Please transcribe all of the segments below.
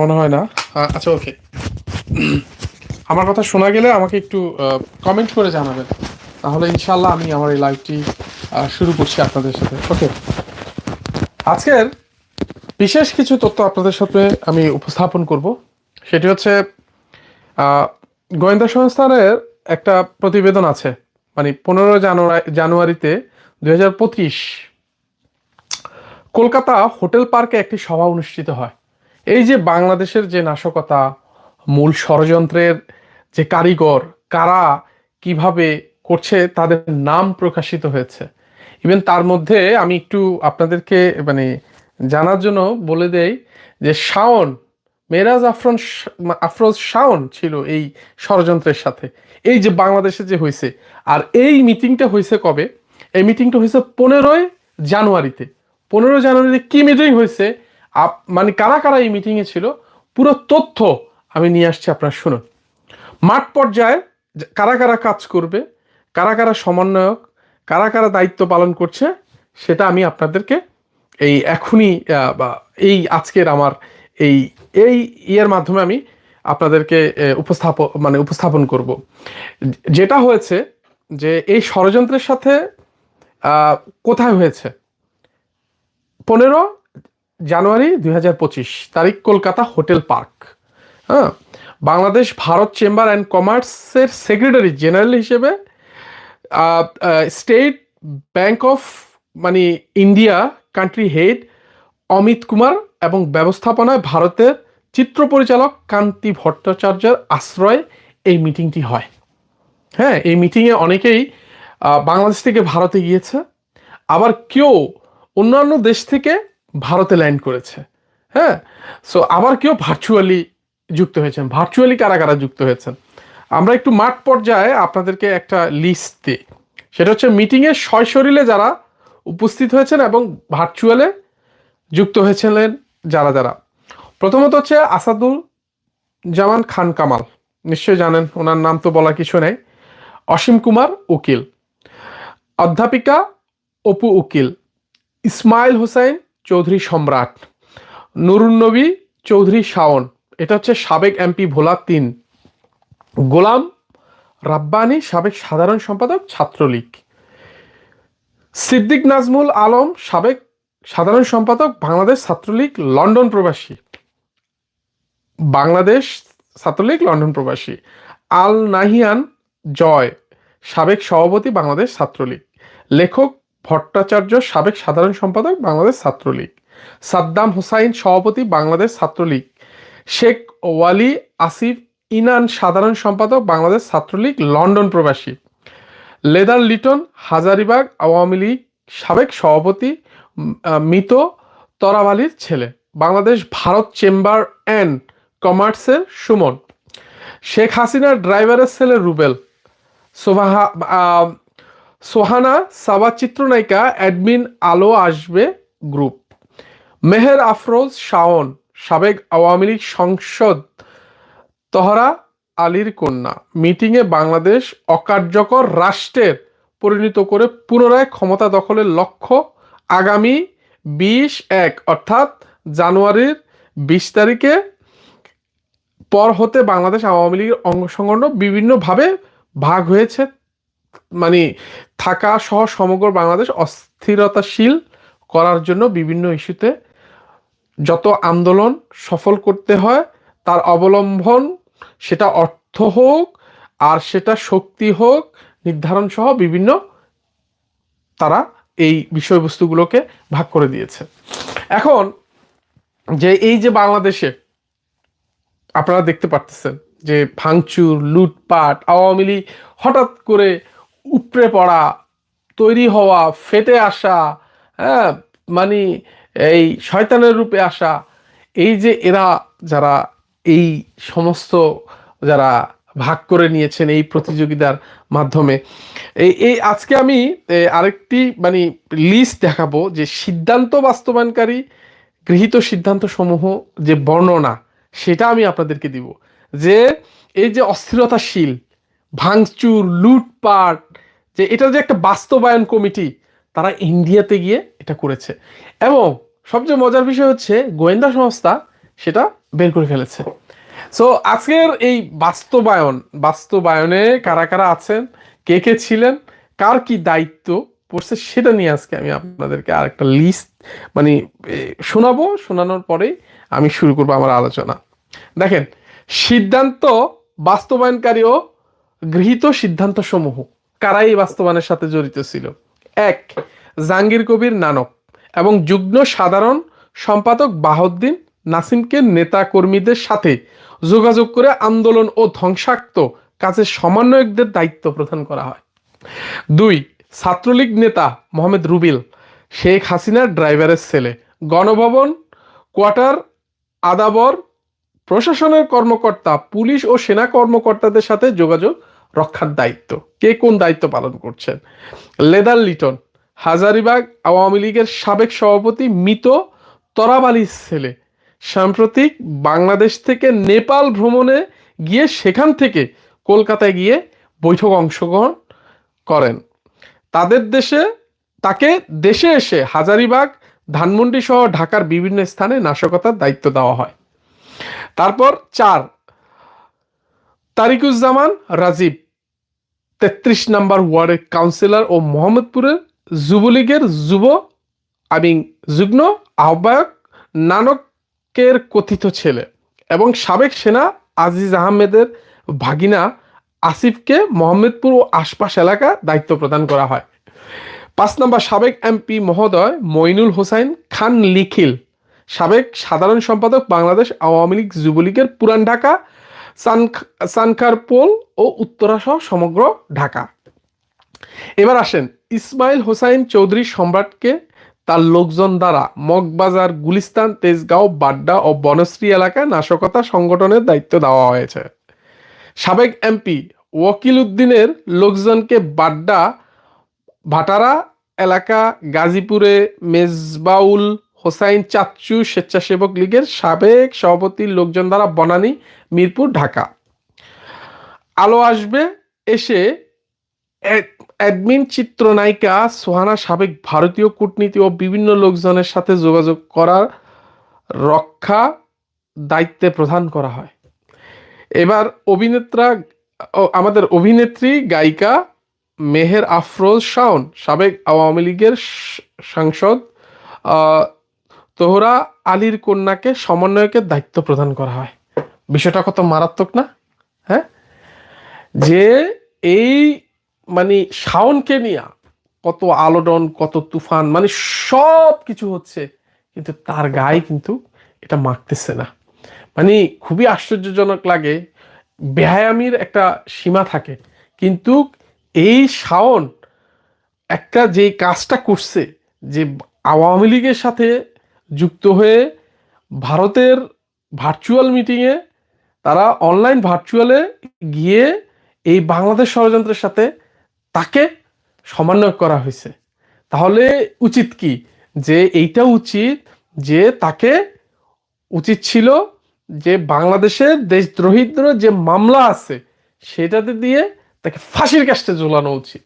মনে হয় না। আচ্ছা ওকে আমার কথা শোনা গেলে আমাকে একটু কমেন্ট করে জানাবেন। তাহলে ইনশাল্লাহ আমি আমার এই লাইভটি শুরু করছি আপনাদের সাথে। ওকে আজকের বিশেষ কিছু তথ্য আপনাদের সাথে আমি উপস্থাপন করব। সেটি হচ্ছে আহ, গোয়েন্দা সংস্থানের একটা প্রতিবেদন আছে। মানে পনেরো জানুয়ারি জানুয়ারিতে দুই হাজার পঁচিশ কলকাতা হোটেল পার্কে একটি সভা অনুষ্ঠিত হয়। এই যে বাংলাদেশের যে নাশকতা, মূল ষড়যন্ত্রের যে কারিগর, কারা কীভাবে করছে, তাদের নাম প্রকাশিত হয়েছে। ইভেন তার মধ্যে আমি একটু আপনাদেরকে মানে জানার জন্য বলে দেই যে শাওন, মেরাজ আফরন আফরোজ শাওন ছিল এই ষড়যন্ত্রের সাথে। এই যে বাংলাদেশে যে হয়েছে, আর এই মিটিংটা হয়েছে কবে? এই মিটিংটা হয়েছে পনেরোই জানুয়ারিতে। পনেরো জানুয়ারিতে কি মিটিং হয়েছে? আপ- মানে কারা কারা এই মিটিংয়ে ছিল? পুরো তথ্য আমি নিয়ে আসছি আপনার, শুনুন। মাঠ পর্যায়ে কারা কারা কাজ করবে, কারা কারা সমন্বয়ক, কারা কারা দায়িত্ব পালন করছে, সেটা আমি আপনাদেরকে এই এখনই বা এই আজকের আমার এই এই ইয়ের মাধ্যমে আমি আপনাদেরকে উপস্থাপন মানে উপস্থাপন করব। যেটা হয়েছে যে এই ষড়যন্ত্রের সাথে কোথায় হয়েছে? পনেরো জানুয়ারি দুই হাজার পঁচিশ, তারিখ কলকাতা হোটেল পার্ক। হ্যাঁ বাংলাদেশ, ভারত চেম্বার অ্যান্ড কমার্সের সেক্রেটারি জেনারেল হিসেবে স্টেট ব্যাংক অফ মানে India country head Amit Kumar এবং ব্যবস্থাপনায় ভারতের চিত্র পরিচালক কান্তি ভট্টাচার্যের আশ্রয়ে এই মিটিংটি হয়। হ্যাঁ এই মিটিংয়ে অনেকেই বাংলাদেশ থেকে ভারতে গিয়েছে। আবার কেউ অন্যান্য দেশ থেকে ভারতে ল্যান্ড করেছে। হ্যাঁ? সো আবার কেউ ভার্চুয়ালি যুক্ত হয়েছেন। ভার্চুয়ালি কারা কারা যুক্ত হয়েছেন? আমরা একটু মাঠ পর্যায়ে আপনাদেরকে একটা লিস্ট দিই। সেটা হচ্ছে মিটিংয়ে সশরীরে যারা উপস্থিত হয়েছেন এবং ভার্চুয়ালে যুক্ত হয়েছিলেন যারা যারা। প্রথমত হচ্ছে আসাদুল জামান খান কামাল। নিশ্চয়ই জানেন, ওনার নাম তো বলা কিছু নেই। অসীম কুমার উকিল। অধ্যাপিকা অপু উকিল। ইসমাইল হোসেন চৌধুরী সম্রাট। নুরুন নবী, চৌধুরী শাওন। এটা হচ্ছে সাবেক এমপি ভোলা তিন। গোলাম রাব্বানি, সাবেক সাধারণ সম্পাদক, ছাত্রলীগ। সিদ্দিক নাজমুল আলম, সাবেক সাধারণ সম্পাদক, বাংলাদেশ ছাত্রলীগ, লন্ডন প্রবাসী। বাংলাদেশ ছাত্রলীগ, লন্ডন প্রবাসী। আল নাহিয়ান জয়, সাবেক সভাপতি, বাংলাদেশ ছাত্রলীগ। লেখক ভট্টাচার্য সাবেক সাধারণ সম্পাদক বাংলাদেশ ছাত্রলীগ। সাদ্দাম হুসাইন সভাপতি বাংলাদেশ ছাত্রলীগ। শেখ ওয়ালি আসিফ ইনান সাধারণ সম্পাদক বাংলাদেশ ছাত্রলীগ লন্ডন প্রবাসী। লেদার লিটন হাজারিবাগ আওয়ামী লীগ সাবেক সভাপতি মৃত তরাবালির ছেলে। বাংলাদেশ ভারত চেম্বার অ্যান্ড কমার্সের সুমন। শেখ হাসিনার ড্রাইভারের ছেলে রুবেল। সোভাহা সোহানা, সাবা চিত্রনায়িকা, অ্যাডমিন আলো আসবে গ্রুপ। মেহের আফরোজ, শাওন, সাবেক আওয়ামী লীগ সংসদ, তহরা, আলীর কন্যা। মিটিংয়ে বাংলাদেশ অকার্যকর রাষ্ট্রের পরিণত করে পুনরায় ক্ষমতা দখলের লক্ষ্য আগামী বিশ এক, অর্থাৎ জানুয়ারির বিশ তারিখে পর হতে বাংলাদেশ আওয়ামী লীগের অঙ্গ সংগঠন বিভিন্নভাবে ভাগ হয়েছে মানে থাকা সহ সমগ্র বাংলাদেশ অস্থিরতাশীল করার জন্য বিভিন্ন ইস্যুতে যত আন্দোলন সফল করতে হয়, তার অবলম্বন সেটা অর্থ হোক আর সেটা শক্তি হোক, নির্ধারণ সহ বিভিন্ন তারা এই বিষয়বস্তুগুলোকে ভাগ করে দিয়েছে। এখন যে এই যে বাংলাদেশে আপনারা দেখতে পারতেছেন যে ভাঙচুর, লুটপাট, আওয়ামী লীগ হঠাৎ করে উপড়ে পড়া, তৈরি হওয়া, ফেটে আসা হ্যাঁ মানে এই শয়তানের রূপে আসা, এই যে এরা যারা এই সমস্ত যারা ভাগ করে নিয়েছেন এই প্রতিযোগিতার মাধ্যমে এই এই আজকে আমি আরেকটি মানে লিস্ট দেখাবো যে সিদ্ধান্ত বাস্তবায়নকারী গৃহীত সিদ্ধান্ত সমূহ যে বর্ণনা, সেটা আমি আপনাদেরকে দিব। যে এই যে অস্থিরতাশীল, ভাঙচুর, লুটপাট যে এটা যে একটা বাস্তবায়ন কমিটি, তারা ইন্ডিয়াতে গিয়ে এটা করেছে। এবং সবচেয়ে মজার বিষয় হচ্ছে গোয়েন্দা সংস্থা সেটা বের করে ফেলেছে। সো আজকের এই বাস্তবায়ন, বাস্তবায়নে কারা কারা আছেন, কে কে ছিলেন, কার কি দায়িত্ব পড়ছে সেটা নিয়ে আজকে আমি আপনাদেরকে আর একটা লিস্ট মানে শোনাবো। শোনানোর পরেই আমি শুরু করব আমার আলোচনা। দেখেন, সিদ্ধান্ত বাস্তবায়নকারী ও গৃহীত সিদ্ধান্ত সমূহ কারা এই বাস্তবায়নের সাথে জড়িত ছিল। এক, জাহাঙ্গীর কবির নানক এবং যুগ্ম সাধারণ সম্পাদক বাহদ্দিন নাসিমকে নেতা কর্মীদের সাথে যোগাযোগ করে আন্দোলন ও ধ্বংসাক্ত কাজের সমন্বয়কদের দায়িত্ব প্রদান করা হয়। দুই, ছাত্রলীগ নেতা মোহাম্মদ রুবিল শেখ হাসিনার ড্রাইভারের ছেলে, গণভবন, কোয়ার্টার, আদাবর প্রশাসনের কর্মকর্তা, পুলিশ ও সেনা কর্মকর্তাদের সাথে যোগাযোগ রক্ষার দায়িত্ব। কে কোন দায়িত্ব পালন করছেন? লেদার লিটন, হাজারিবাগ আওয়ামী লীগের সাবেক সভাপতি মৃত তরাব ছেলে। সাম্প্রতিক বাংলাদেশ থেকে নেপাল ভ্রমণে গিয়ে সেখান থেকে কলকাতায় গিয়ে বৈঠক অংশগ্রহণ করেন। তাদের দেশে, তাকে দেশে এসে হাজারিবাগ ধানমন্ডি সহ ঢাকার বিভিন্ন স্থানে নাশকতার দায়িত্ব দেওয়া হয়। তারপর চার তারিকুজ্জামান রাজীব, তেত্রিশ নাম্বার ওয়ার্ডের কাউন্সিলর ও মোহাম্মদপুরের যুবলীগের যুব আমিন যুগ্ম আহ্বায়ক নানকের কথিত ছেলে এবং সাবেক সেনা আজিজ আহমেদের ভাগিনা আসিফকে মোহাম্মদপুর ও আশপাশ এলাকা দায়িত্ব প্রদান করা হয়। পাঁচ নম্বর সাবেক এমপি মহোদয় মইনুল হোসাইন খান লিখিল, সাবেক সাধারণ সম্পাদক বাংলাদেশ আওয়ামী লীগ যুবলীগের পুরান ঢাকা সানখারপোল ও উত্তরা সহ সমগ্র ঢাকা। এবার আসেন, ইসমাইল হোসাইন চৌধুরী সম্রাটকে তার লোকজন দ্বারা মগবাজার, গুলিস্তান, তেজগাঁও, বাড্ডা ও বনশ্রী এলাকায় নাশকতা সংগঠনের দায়িত্ব দেওয়া হয়েছে। সাবেক এমপি ওয়াকিল উদ্দিনের লোকজনকে বাড্ডা, ভাটারা এলাকা, গাজীপুরে মেজবাউল হোসাইন চাচ্চু স্বেচ্ছাসেবক লীগের সাবেক সভাপতির লোকজন দ্বারা বনানী, মিরপুর, ঢাকা। আলো আসবে এসে অ্যাড- অ্যাডমিন চিত্রনায়িকা সোহানা সাবেক ভারতীয় কূটনীতি ও বিভিন্ন লোকজনের সাথে যোগাযোগ করার রক্ষা দায়িত্বে প্রদান করা হয়। এবার অভিনেত্রা আমাদের অভিনেত্রী, গায়িকা মেহের আফরোজ শাওন, সাবেক আওয়ামী লীগের সাংসদ তোহরা আলীর কন্যাকে সমন্বয়কের দায়িত্ব প্রদান করা হয়। বিষয়টা কত মারাত্মক না? হ্যাঁ? যে এই মানে শাওনকে নিয়ে কত আলোড়ন, কত তুফান মানে সব কিছু হচ্ছে, কিন্তু তার গায়ে কিন্তু এটা মাখতেছে না। মানে খুবই আশ্চর্যজনক লাগে ব্যায়ামির একটা সীমা থাকে। কিন্তু এই শাওন একটা যে কাজটা করছে, যে আওয়ামী লীগের সাথে যুক্ত হয়ে ভারতের ভার্চুয়াল মিটিংয়ে তারা অনলাইন ভার্চুয়ালে গিয়ে এই বাংলাদেশ ষড়যন্ত্রের সাথে তাকে সমন্বয় করা হয়েছে। তাহলে উচিত কি? যে এইটা উচিত যে তাকে উচিত ছিল যে বাংলাদেশের দেশদ্রোহিদ্র যে মামলা আছে সেটাতে দিয়ে তাকে ফাঁসির কাছে ঝোলানো উচিত।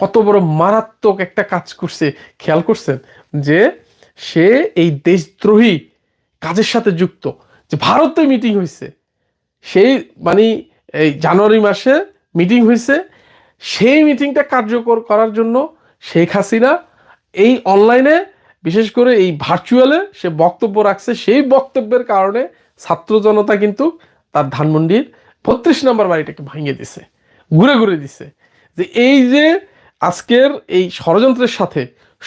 কত বড় মারাত্মক একটা কাজ করছে। খেয়াল করছেন যে সে এই দেশদ্রোহী কাজের সাথে যুক্ত, যে ভারতে মিটিং হয়েছে সেই মানে এই জানুয়ারি মাসে মিটিং হয়েছে সেই মিটিংটা কার্যকর করার জন্য শেখ হাসিনা এই অনলাইনে বিশেষ করে এই ভার্চুয়ালে সে বক্তব্য রাখছে। সেই বক্তব্যের কারণে ছাত্র জনতা কিন্তু তার ধানমন্ডির বত্রিশ নম্বর বাড়িটাকে ভাঙিয়ে দিছে, ঘুরে ঘুরে দিছে। যে এই যে আজকের এই ষড়যন্ত্রের সাথে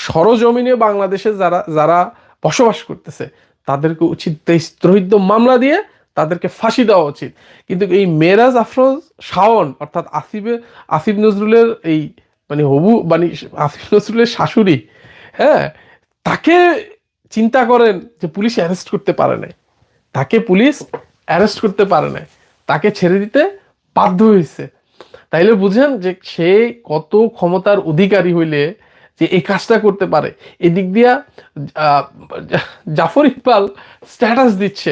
সরজমিনে বাংলাদেশে যারা যারা বসবাস করতেছে, তাদেরকে উচিত দেশদ্রোহিত মামলা দিয়ে তাদেরকে ফাঁসি দেওয়া উচিত। কিন্তু এই মেরাজ আফরোজ শাওন, অর্থাৎ আসিফে, আসিফ নজরুলের এই মানে হবু মানে আসিফ নজরুলের শাশুড়ি হ্যাঁ তাকে চিন্তা করেন যে পুলিশ অ্যারেস্ট করতে পারে নাই। তাকে পুলিশ অ্যারেস্ট করতে পারে নাই। তাকে ছেড়ে দিতে বাধ্য হয়েছে। তাইলে বুঝেন যে সে কত ক্ষমতার অধিকারী হইলে যে এই কাজটা করতে পারে। এদিক দিয়া জাফর ইকবাল স্ট্যাটাস দিচ্ছে।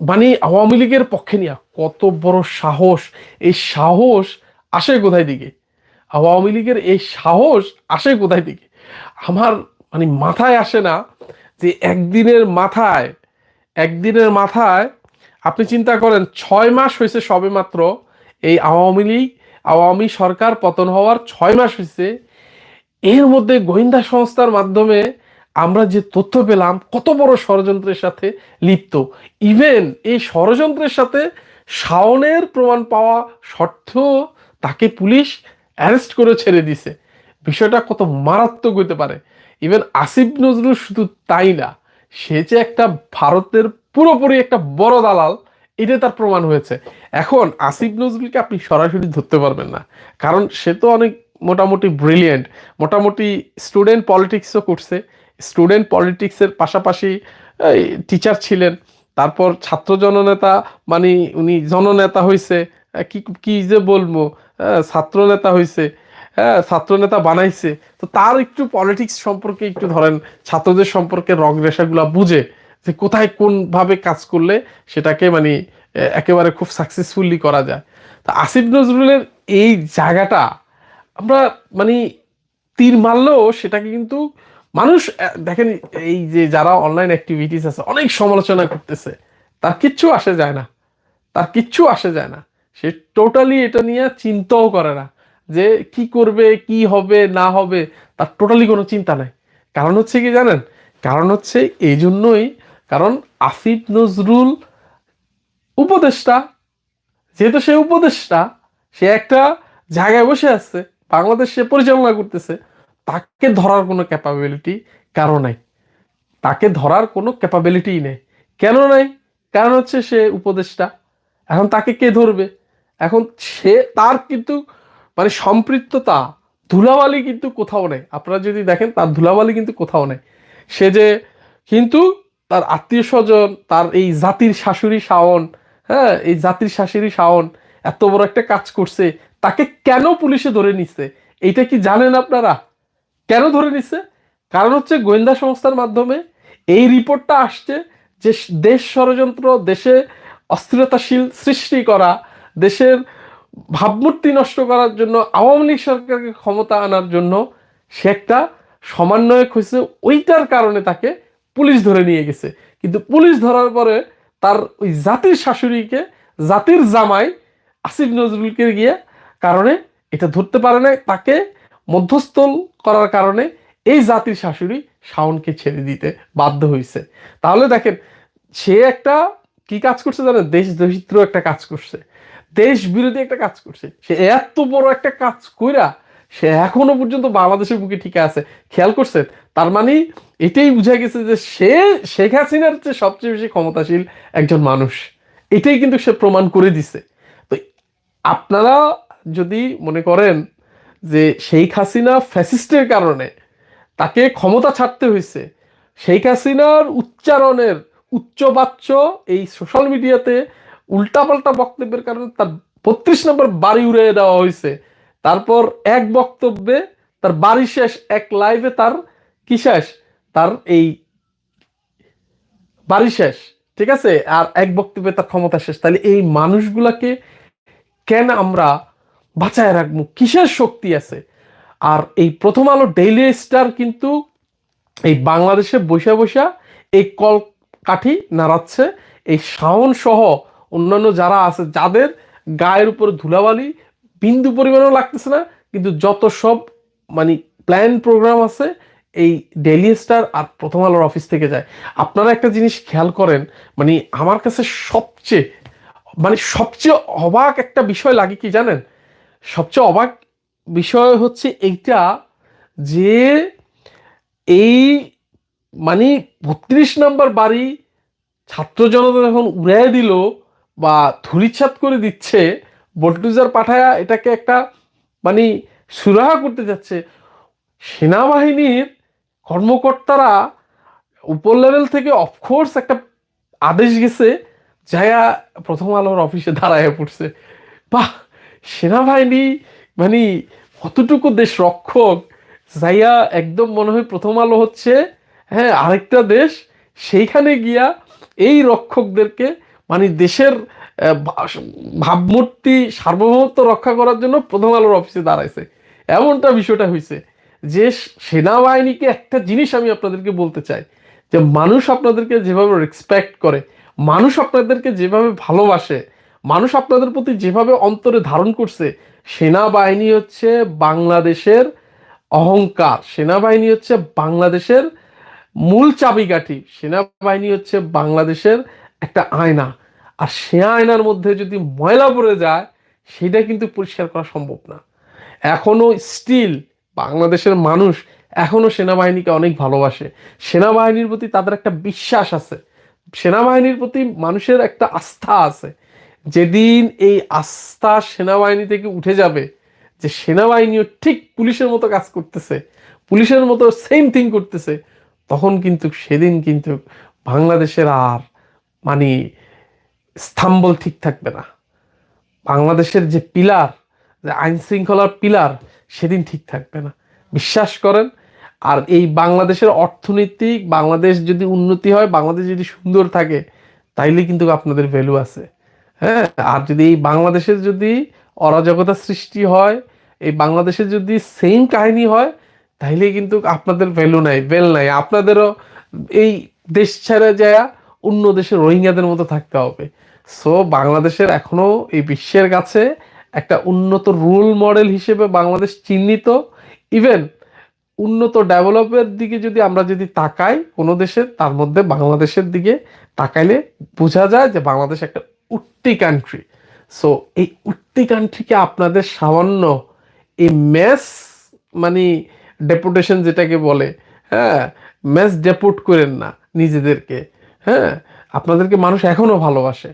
মানে আওয়ামী লীগের পক্ষে নিয়ে কত বড় সাহস। এই সাহস আসে কোথায় দিকে? আওয়ামী লীগের এই সাহস আসে কোথায় দিকে? আমার মানে মাথায় আসে না যে একদিনের মাথায় একদিনের মাথায় আপনি চিন্তা করেন, ছয় মাস হয়েছে সবে মাত্র এই আওয়ামী লীগ, আওয়ামী সরকার পতন হওয়ার ছয় মাস হয়েছে এর মধ্যে গোয়েন্দা সংস্থার মাধ্যমে আমরা যে তথ্য পেলাম, কত বড় ষড়যন্ত্রের সাথে লিপ্ত। ইভেন এই ষড়যন্ত্রের সাথে শাওনের প্রমাণ পাওয়া সত্ত্বেও তাকে পুলিশ অ্যারেস্ট করে ছেড়ে দিছে। বিষয়টা কত মারাত্মক হতে পারে। ইভেন আসিফ নজরুল শুধু তাই না, সে যে একটা ভারতের পুরোপুরি একটা বড় দালাল, এটা তার প্রমাণ হয়েছে। এখন আসিফ নজরুলকে আপনি সরাসরি ধরতে পারবেন না, কারণ সে তো অনেক মোটামুটি ব্রিলিয়েন্ট মোটামুটি স্টুডেন্ট পলিটিক্সও করছে। স্টুডেন্ট পলিটিক্সের পাশাপাশি টিচার ছিলেন। তারপর ছাত্র জননেতা মানে উনি জননেতা হয়েছে কি কি যে বলব? আহ, ছাত্র নেতা হয়েছে হ্যাঁ ছাত্র নেতা বানাইছে। তো তার একটু পলিটিক্স সম্পর্কে একটু ধরেন। ছাত্রদের সম্পর্কে রগ রেশাগুলা বুঝে যে কোথায় কোন ভাবে কাজ করলে সেটাকে মানে একেবারে খুব সাকসেসফুলি করা যায়। তা আসিফ নজরুলের এই জায়গাটা আমরা মানে তীর মারলেও সেটাকে কিন্তু মানুষ দেখেন এই যে যারা অনলাইন অ্যাক্টিভিটিস আছে, অনেক সমালোচনা করতেছে। তার কিচ্ছু আসে যায় না। তার কিচ্ছু আসে যায় না। সে টোটালি এটা নিয়ে চিন্তাও করে না যে কি করবে, কি হবে, না হবে, তার টোটালি কোনো চিন্তা নাই। কারণ হচ্ছে কি জানেন? কারণ হচ্ছে এই জন্যই কারণ আসিফ নজরুল উপদেষ্টা, যেহেতু সে উপদেষ্টা, সে একটা জায়গায় বসে আছে। বাংলাদেশ পরিচালনা করতেছে, তাকে ধরার কোনো ক্যাপাবিলিটি কারও নাই। তাকে ধরার কোনো ক্যাপাবিলিটি নেই। কেন নাই? কারণ হচ্ছে সে উপদেষ্টা। এখন তাকে কে ধরবে? এখন সে, তার কিন্তু মানে সম্পৃক্ততা, ধুলাবালি কিন্তু কোথাও নেই। আপনারা যদি দেখেন, তার ধুলাবালি কিন্তু কোথাও নেই। সে যে, কিন্তু তার আত্মীয় স্বজন, তার এই জাতির শাশুড়ি শাওন হ্যাঁ এই জাতির শাশুড়ি শাওন, এত বড় একটা কাজ করছে তাকে কেন পুলিশে ধরে নিচ্ছে এইটা কি জানেন আপনারা? কেন ধরে নিচ্ছে কারণ হচ্ছে গোয়েন্দা সংস্থার মাধ্যমে এই রিপোর্টটা আসছে যে দেশ ষড়যন্ত্র, দেশে অস্থিরতাশীল সৃষ্টি করা, দেশের ভাবমূর্তি নষ্ট করার জন্য আওয়ামী লীগ সরকারকে ক্ষমতা আনার জন্য সে একটা সমন্বয়ক হয়েছে, ওইটার কারণে তাকে পুলিশ ধরে নিয়ে গেছে। কিন্তু পুলিশ ধরার পরে তার ওই জাতির শাশুড়িকে, জাতির জামাই আসিফ নজরুলকে গিয়ে কারণে এটা ধরতে পারে না তাকে মধ্যস্থল করার কারণে এই জাতির শাশুড়ি শাওনকে ছেড়ে দিতে বাধ্য হয়েছে তাহলে দেখেন, সে একটা কি কাজ করছে জানেন? দেশ দরিদ্র একটা কাজ করছে। দেশ বিরোধী একটা কাজ করছে। সে এত বড় একটা কাজ কইরা সে এখনও পর্যন্ত বাংলাদেশের বুকে ঠিক আছে। খেয়াল করছেন? তার মানে এটাই বুঝা গেছে যে সে, শেখ হাসিনার চেয়ে সবচেয়ে বেশি ক্ষমতাশীল একজন মানুষ, এটাই কিন্তু সে প্রমাণ করে দিছে। তো আপনারা যদি মনে করেন যে শেখ হাসিনা ফ্যাসিস্টের কারণে তাকে ক্ষমতা ছাড়তে হয়েছে, শেখ হাসিনার উচ্চারণের উচ্চবাচ্য এই সোশ্যাল মিডিয়াতে উল্টাপাল্টা বক্তব্যের কারণে তার বত্রিশ নম্বর বাড়ি উড়িয়ে দেওয়া হয়েছে। তারপর এক বক্তব্যে তার বাড়ি শেষ, এক লাইভে তার কি শেষ? তার এই বাড়ি শেষ, ঠিক আছে? আর এক বক্তব্যে তার ক্ষমতা শেষ। তাহলে এই মানুষগুলাকে কেন আমরা বাঁচায় রাখব, কিসের শক্তি আছে? আর এই প্রথম আলো ডেইলি স্টার কিন্তু এই বাংলাদেশে বসে বসে এই কল কাঠি নাড়াচ্ছে, এই শাওন সহ অন্যান্য যারা আছে, যাদের গায়ের উপর ধুলাবালি, বিন্দু পরিমাণও লাগতেছে না, কিন্তু যত সব মানে প্ল্যান প্রোগ্রাম আছে, এই ডেইলি স্টার আর প্রথম আলোর অফিস থেকে যায়। আপনারা একটা জিনিস খেয়াল করেন মানে আমার কাছে সবচেয়ে মানে সবচেয়ে অবাক একটা বিষয় লাগে কি জানেন? সবচেয়ে অবাক বিষয় হচ্ছে এইটা যে এই মানে বত্রিশ নম্বর বাড়ি ছাত্র জনতা যখন উড়াই দিল বা ধুলিচ্ছাত করে দিচ্ছে বোল্টুজার পাঠায়া এটাকে একটা মানে সুরাহা করতে যাচ্ছে, সেনাবাহিনীর কর্মকর্তারা উপর লেভেল থেকে অফকোর্স একটা আদেশ গেছে, যায়া প্রথম আলোর অফিসে দাঁড়ায় পড়ছে। বাহ! সেনাবাহিনী মানে কতটুকু দেশ রক্ষক যাইয়া একদম মনে হয় প্রথম আলো হচ্ছে হ্যাঁ আরেকটা দেশ, সেইখানে গিয়া এই রক্ষকদেরকে মানে দেশের ভাবমূর্তি, সার্বভৌমত্ব রক্ষা করার জন্য প্রথম আলোর অফিসে দাঁড়াইছে। এমনটা বিষয়টা হয়েছে যে, সেনাবাহিনীকে একটা জিনিস আমি আপনাদেরকে বলতে চাই, যে মানুষ আপনাদেরকে যেভাবে রেসপেক্ট করে, মানুষ আপনাদেরকে যেভাবে ভালোবাসে মানুষ আপনাদের প্রতি যেভাবে অন্তরে ধারণ করছে, সেনাবাহিনী হচ্ছে বাংলাদেশের অহংকার, সেনাবাহিনী হচ্ছে বাংলাদেশের মূল চাবিকাঠি, সেনাবাহিনী হচ্ছে বাংলাদেশের একটা আয়না। আর সে আয়নার মধ্যে যদি ময়লা পড়ে যায়, সেটা কিন্তু পরিষ্কার করা সম্ভব না। এখনও স্টিল, বাংলাদেশের মানুষ এখনও সেনাবাহিনীকে অনেক ভালোবাসে। সেনাবাহিনীর প্রতি তাদের একটা বিশ্বাস আছে। সেনাবাহিনীর প্রতি মানুষের একটা আস্থা আছে। যেদিন এই আস্থা সেনাবাহিনী থেকে উঠে যাবে যে সেনাবাহিনীও ঠিক পুলিশের মতো কাজ করতেছে, পুলিশের মতো সেম থিং করতেছে, তখন কিন্তু সেদিন কিন্তু বাংলাদেশের আর মানে স্তম্ভল ঠিক থাকবে না। বাংলাদেশের যে পিলার, যে আইন শৃঙ্খলার পিলার, সেদিন ঠিক থাকবে না। বিশ্বাস করেন, আর এই বাংলাদেশের অর্থনৈতিক, বাংলাদেশ যদি উন্নতি হয়, বাংলাদেশ যদি সুন্দর থাকে, তাইলে কিন্তু আপনাদের ভ্যালু আছে। হ্যাঁ আর যদি এই বাংলাদেশের যদি অরাজকতা সৃষ্টি হয়, এই বাংলাদেশের যদি সেম কাহিনী হয় তাইলে কিন্তু আপনাদের ভ্যালু নাই ভ্যাল নাই। আপনাদেরও এই দেশ ছেড়ে যায় অন্য দেশের রোহিঙ্গাদের মতো থাকতে হবে। সো বাংলাদেশের এখনও এই বিশ্বের কাছে একটা উন্নত রোল মডেল হিসেবে বাংলাদেশ চিহ্নিত। ইভেন উন্নত ডেভেলপের দিকে যদি আমরা যদি তাকাই কোনো দেশের তার মধ্যে বাংলাদেশের দিকে তাকাইলে বোঝা যায় যে বাংলাদেশ একটা উঠতি কান্ট্রি সো এই উঠতি কান্ট্রিকে আপনাদের সামান্য এই ম্যাস মানে ডেপুটেশন যেটাকে বলে হ্যাঁ ম্যাস ডেপুট করেন না নিজেদেরকে হ্যাঁ আপনাদেরকে মানুষ এখনও ভালোবাসে।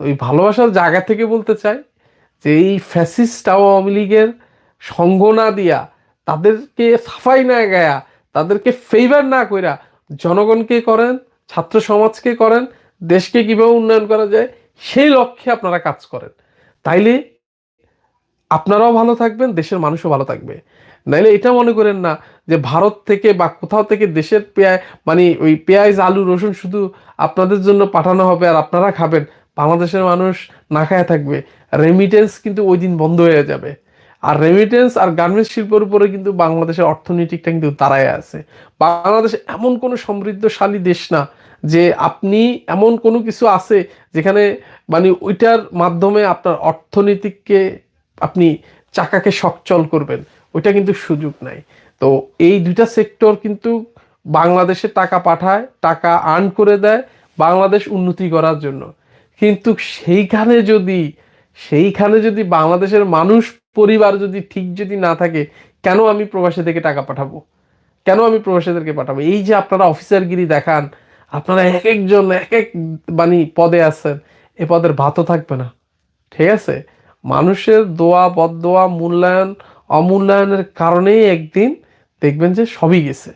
তো এই ভালোবাসার জায়গা থেকে বলতে চাই যে এই ফ্যাসিস্ট আওয়ামী লীগের সঙ্গ না দিয়া তাদেরকে সাফাই না গায়া, তাদেরকে ফেভার না কইরা জনগণকে করেন, ছাত্র সমাজকে করেন, দেশকে কীভাবে উন্নয়ন করা যায় সেই লক্ষ্যে আপনারা কাজ করেন। তাইলে আপনারাও ভালো থাকবেন, দেশের মানুষও ভালো থাকবে। নাইলে এটা মনে করেন না যে ভারত থেকে বা কোথাও থেকে দেশের পেঁয়াজ মানে ওই পেঁয়াজ, আলু, রসুন শুধু আপনাদের জন্য পাঠানো হবে আর আপনারা খাবেন। বাংলাদেশের মানুষ না খায় থাকবে। রেমিটেন্স কিন্তু ওই দিন বন্ধ হয়ে যাবে। আর রেমিটেন্স আর গার্মেন্টস শিল্পের উপরে কিন্তু বাংলাদেশের অর্থনীতিটা কিন্তু তারাই আছে। বাংলাদেশ এমন কোনো সমৃদ্ধশালী দেশ না যে আপনি এমন কোনো কিছু আছে যেখানে মানে ওইটার মাধ্যমে আপনার অর্থনীতিকে আপনি চাকাকে সচল করবেন। ওইটা কিন্তু সুযোগ নাই। তো এই দুইটা সেক্টর কিন্তু বাংলাদেশে টাকা পাঠায়, টাকা আর্ন করে দেয় বাংলাদেশ উন্নতি করার জন্য। কিন্তু সেইখানে যদি সেইখানে যদি বাংলাদেশের মানুষ পরিবার যদি ঠিক যদি না থাকে, কেন আমি প্রবাসী থেকে টাকা পাঠাবো? কেন আমি প্রবাসীদেরকে পাঠাবো? এই যে আপনারা অফিসারগিরি দেখান, আপনারা এক একজন, এক এক মানে পদে আছেন, এ পদের ভাতও থাকবে না। ঠিক আছে? মানুষের দোয়া বদোয়া মূল্যায়ন, অমূল্যায়নের কারণেই একদিন দেখবেন যে সবই গেছে।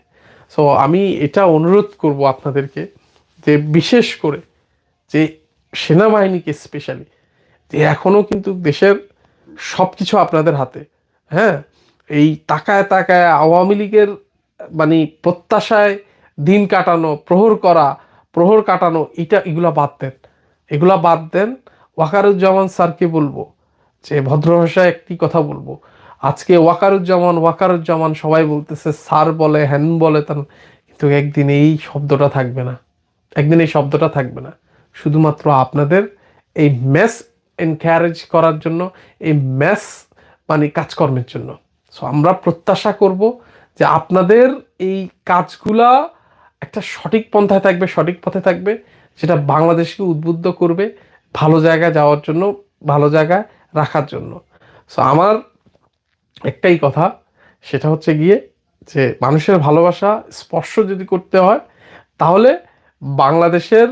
সো আমি এটা অনুরোধ করব আপনাদেরকে যে বিশেষ করে যে সেনাবাহিনীকে স্পেশালি যে এখনও কিন্তু দেশের সব কিছু আপনাদের হাতে। হ্যাঁ? এই তাকায় তাকায় আওয়ামী লীগের মানে প্রত্যাশায় দিন কাটানো, প্রহর করা, প্রহর কাটানো, এটা এগুলা বাদ দেন। এগুলা বাদ দেন। ওয়াকারুজ্জামান স্যারকে বলব যে ভদ্র ভাষায় একটি কথা বলব। আজকে ওয়াকারুজ্জামান ওয়াকারুজ্জামান সবাই বলতেছে, স্যার বলে হ্যান বলে তার কিন্তু একদিন এই শব্দটা থাকবে না। একদিন এই শব্দটা থাকবে না। শুধুমাত্র আপনাদের এই ম্যাস এনকারেজ করার জন্য এই ম্যাস মানে কাজকর্মের জন্য। সো আমরা প্রত্যাশা করব যে আপনাদের এই কাজগুলা একটা সঠিক পন্থায় থাকবে, সঠিক পথে থাকবে, যেটা বাংলাদেশকে উদ্বুদ্ধ করবে ভালো জায়গায় যাওয়ার জন্য, ভালো জায়গায় রাখার জন্য। সো আমার একটাই কথা, সেটা হচ্ছে গিয়ে যে মানুষের ভালোবাসা স্পর্শ যদি করতে হয়, তাহলে বাংলাদেশের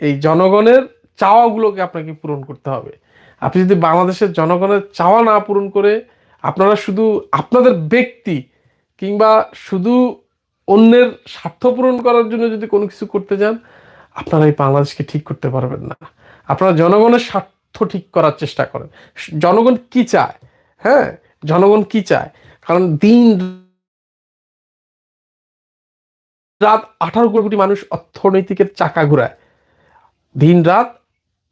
এই জনগণের চাওয়াগুলোকে আপনাকে পূরণ করতে হবে। আপনি যদি বাংলাদেশের জনগণের চাওয়া না পূরণ করে আপনারা শুধু আপনাদের ব্যক্তি কিংবা শুধু অন্যের স্বার্থ পূরণ করার জন্য যদি কোনো কিছু করতে যান, আপনারা এই বাংলাদেশকে ঠিক করতে পারবেন না। আপনারা জনগণের স্বার্থ ঠিক করার চেষ্টা করেন। জনগণ কি চায়? হ্যাঁ জনগণ কি চায়? কারণ দিন রাত আঠারো কোটি মানুষ অর্থনৈতিকের চাকা ঘুরায়। দিন রাত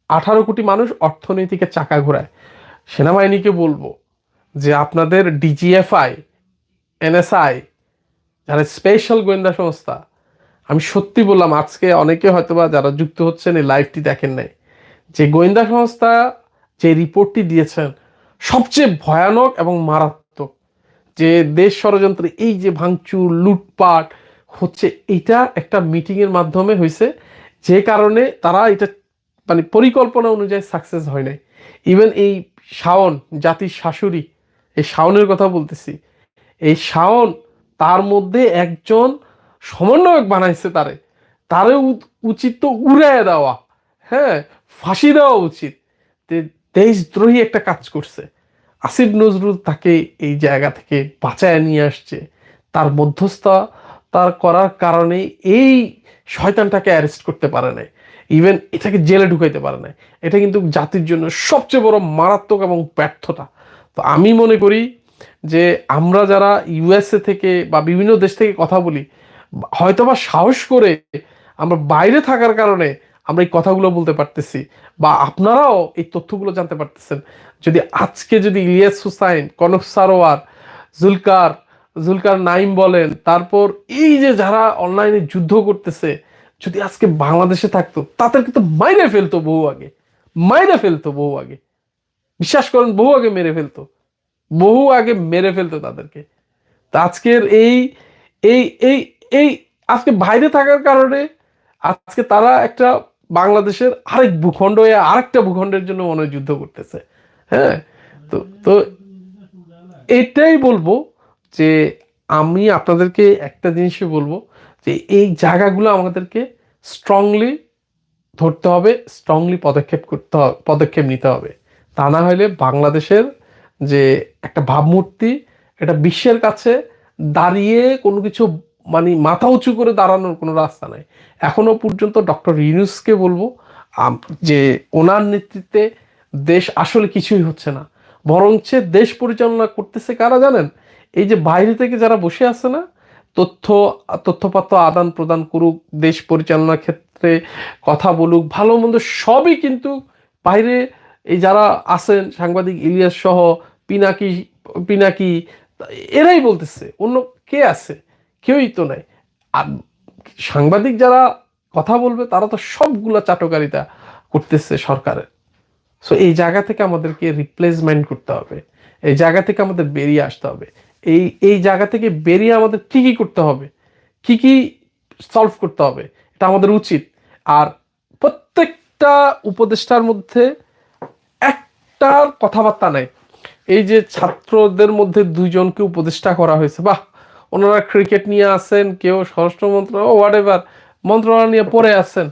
আঠারো কোটি মানুষ অর্থনীতিকে চাকা ঘোরায়। সেনাবাহিনীকে বলব যে আপনাদের ডিজিএফআই, এনএসআই, যারা স্পেশাল গোয়েন্দা সংস্থা, আমি সত্যি বললাম, আজকে অনেকে হয়তোবা যারা যুক্ত হচ্ছেন এই লাইভটি দেখেন নাই। যে গোয়েন্দা সংস্থা যে রিপোর্টটি দিয়েছেন, সবচেয়ে ভয়ানক এবং মারাত্মক যে দেশ ষড়যন্ত্রে এই যে ভাঙচুর, লুটপাট হচ্ছে, এটা একটা মিটিংয়ের মাধ্যমে হয়েছে। যে কারণে তারা এটা মানে পরিকল্পনা অনুযায়ী সাকসেস হয় নাই। ইভেন এই শাওন, জাতির শাশুড়ি, এই শাওনের কথা বলতেছি, এই শাওন তার মধ্যে একজন সমন্বয়ক বানাইছে তারে। তারে উচিত তো উড়ায় দেওয়া হ্যাঁ ফাঁসি দেওয়া উচিত। দেশদ্রোহী একটা কাজ করছে। আসিফ নজরুল তাকে এই জায়গা থেকে বাঁচায় নিয়ে আসছে। তার মধ্যস্থতা তার করার কারণে এই শয়তানটাকে অ্যারেস্ট করতে পারে নাই। ইভেন এটাকে জেলে ঢুকাইতে পারে না এটা কিন্তু জাতির জন্য সবচেয়ে বড় মারাত্মক এবং ব্যর্থতা। তো আমি মনে করি যে আমরা যারা ইউএসএ থেকে বা বিভিন্ন দেশ থেকে কথা বলি, হয়তোবা সাহস করে আমরা বাইরে থাকার কারণে আমরা এই কথাগুলো বলতে পারতেছি বা আপনারাও এই তথ্যগুলো জানতে পারতেছেন। যদি আজকে যদি ইলিয়াস হুসাইন, কনক সারোয়ার, জুলকার জুলকার নাইম বলেন, তারপর এই যে যারা অনলাইনে যুদ্ধ করতেছে যদি আজকে বাংলাদেশে থাকতো, তাদেরকে তো মাইরে ফেলতো বহু আগে। মাইরে ফেলতো বহু আগে। বিশ্বাস করেন, বহু আগে মেরে ফেলতো। বহু আগে মেরে ফেলতো তাদেরকে। তা আজকের এই এই এই এই আজকে বাইরে থাকার কারণে আজকে তারা একটা বাংলাদেশের আরেক ভূখণ্ড হয়ে আরেকটা ভূখণ্ডের জন্য মনে যুদ্ধ করতেছে। হ্যাঁ? তো তো এটাই বলব যে আমি আপনাদেরকে একটা জিনিসই বলব যে এই জায়গাগুলো আমাদেরকে স্ট্রংলি ধরতে হবে স্ট্রংলি পদক্ষেপ করতে হবে পদক্ষেপ নিতে হবে। তা না হলে বাংলাদেশের যে একটা ভাবমূর্তি, এটা বিশ্বের কাছে দাঁড়িয়ে কোনো কিছু মানে মাথা উঁচু করে দাঁড়ানোর কোনো রাস্তা নাই। এখনও পর্যন্ত ডক্টর ইউনুসকে বলব যে ওনার নেতৃত্বে দেশ আসলে কিছুই হচ্ছে না। বরঞ্চ দেশ পরিচালনা করতেছে কারা জানেন? এই যে বাইরে থেকে যারা বসে আছে না তথ্য, তথ্যপত্র আদান প্রদান করুক, দেশ পরিচালনার ক্ষেত্রে কথা বলুক, ভালো মন্দ সবই কিন্তু বাইরে এই যারা আছেন, সাংবাদিক ইলিয়াস সহ, পিনাকি পিনাকি, এরাই বলতেছে, অন্য কে আছে? কেউই তো নাই। আর সাংবাদিক যারা কথা বলবে, তারা তো সবগুলা চাটকারিতা করতেছে সরকারের। সো এই জায়গা থেকে আমাদেরকে রিপ্লেসমেন্ট করতে হবে। এই জায়গা থেকে আমাদের বেরিয়ে আসতে হবে। এই এই জায়গা থেকে বেরিয়ে আমাদের কি কি করতে হবে? কি কি সলভ করতে হবে? এটা আমাদের উচিত। আর প্রত্যেকটা উপদেষ্টার মধ্যে একটা কথাবার্তা নেই। এই যে ছাত্রদের মধ্যে দুইজনকে উপদেষ্টা করা হয়েছে, বাহ! ওনারা ক্রিকেট নিয়ে আসেন, কেউ স্বরাষ্ট্র মন্ত্রণালয় হোয়াট এভার মন্ত্রণালয় নিয়ে পড়ে আছেন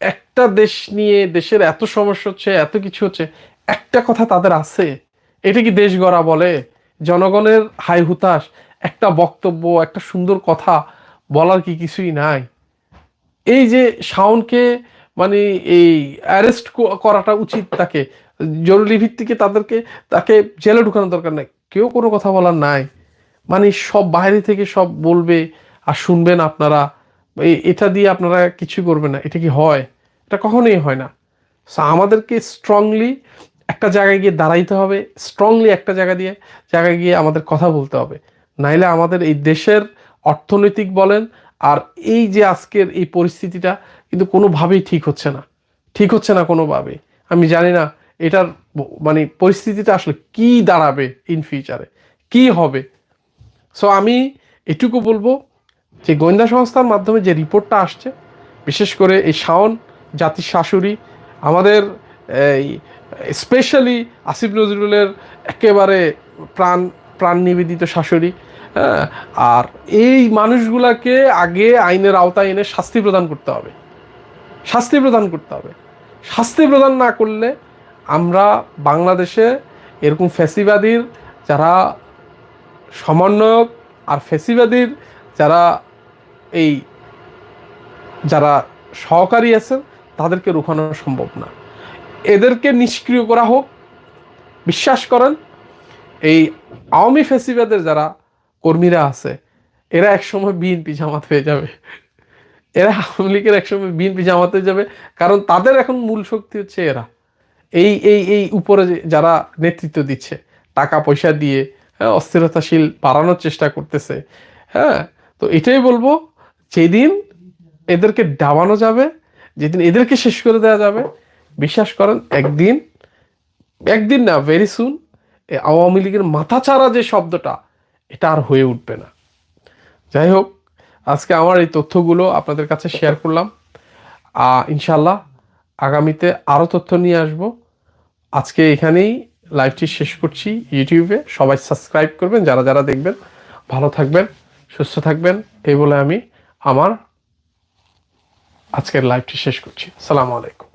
একটা দেশ নিয়ে দেশের এত সমস্যা হচ্ছে, এত কিছু হচ্ছে, একটা কথা তাদের আছে। এটা কি দেশ গড়া বলে? জনগণের হাই হুতাশ, একটা বক্তব্য, একটা সুন্দর কথা বলার কি কিছুই নাই। এই যে শাওনকে মানে এই অ্যারেস্ট করাটা উচিত তাকে, জরুরি ভিত্তিকে তাদেরকে, তাকে জেলে ঢুকানোর দরকার নাই, কেউ কোনো কথা বলার নাই। মানে সব বাইরে থেকে সব বলবে আর শুনবেন আপনারা এটা দিয়ে আপনারা কিছু করবে না, এটা কি হয়? এটা কখনোই হয় না। আমাদেরকে স্ট্রংলি একটা জায়গায় গিয়ে দাঁড়াইতে হবে স্ট্রংলি একটা জায়গা দিয়ে, জায়গায় গিয়ে আমাদের কথা বলতে হবে। নাইলে আমাদের এই দেশের অর্থনৈতিক বলেন আর এই যে আজকের এই পরিস্থিতিটা কিন্তু কোনোভাবেই ঠিক হচ্ছে না। ঠিক হচ্ছে না কোনোভাবে। আমি জানি না এটার মানে পরিস্থিতিটা আসলে কি দাঁড়াবে ইন ফিউচারে কি হবে। সো আমি এটুকু বলব যে গোয়েন্দা সংস্থার মাধ্যমে যে রিপোর্টটা আসছে, বিশেষ করে এই শাওন জাতির শাশুড়ি, আমাদের এই স্পেশালি আসিফ নজরুলের একেবারে প্রাণ প্রাণ নিবেদিত শাশুড়ি হ্যাঁ? আর এই মানুষগুলাকে আগে আইনের আওতায় এনে শাস্তি প্রদান করতে হবে। শাস্তি প্রদান করতে হবে। শাস্তি প্রদান না করলে আমরা বাংলাদেশে এরকম ফ্যাসিবাদীর যারা সমন্বয়ক আর ফেসিবাদীর যারা এই, যারা সহকারী আছেন, তাদেরকে রুখানো সম্ভব না। এদেরকে নিষ্ক্রিয় করা হোক। বিশ্বাস করেন, এই আওয়ামী ফেসিবাদের যারা কর্মীরা আছে, এরা একসময় বিএনপি জামাত হয়ে যাবে। এরা আওয়ামী লীগের একসময় বিএনপি জামাত হয়ে যাবে, কারণ তাদের এখন মূল শক্তি হচ্ছে এরা। এই এই এই উপরে যারা নেতৃত্ব দিচ্ছে, টাকা পয়সা দিয়ে হ্যাঁ অস্থিরতাশীল বাড়ানোর চেষ্টা করতেছে হ্যাঁ তো এটাই বলব, যেদিন এদেরকে ডাবানো যাবে, যেদিন এদেরকে শেষ করে দেওয়া যাবে বিশ্বাস করেন, একদিন একদিন না ভেরি সুন আওয়ামী লীগের মাথাচাড়া যে শব্দটা, এটা আর হয়ে উঠবে না। যাই হোক, আজকে আমার এই তথ্যগুলো আপনাদের কাছে শেয়ার করলাম। ইনশাল্লাহ আগামীতে আরও তথ্য নিয়ে আসব। আজকে এখানেই লাইভটি শেষ করছি ইউটিউবে। সবাই সাবস্ক্রাইব করবেন, যারা যারা দেখবেন, ভালো থাকবেন, সুস্থ থাকবেন, এই বলে আমি আমার আজকের লাইভটি শেষ করছি। সালামু আলাইকুম।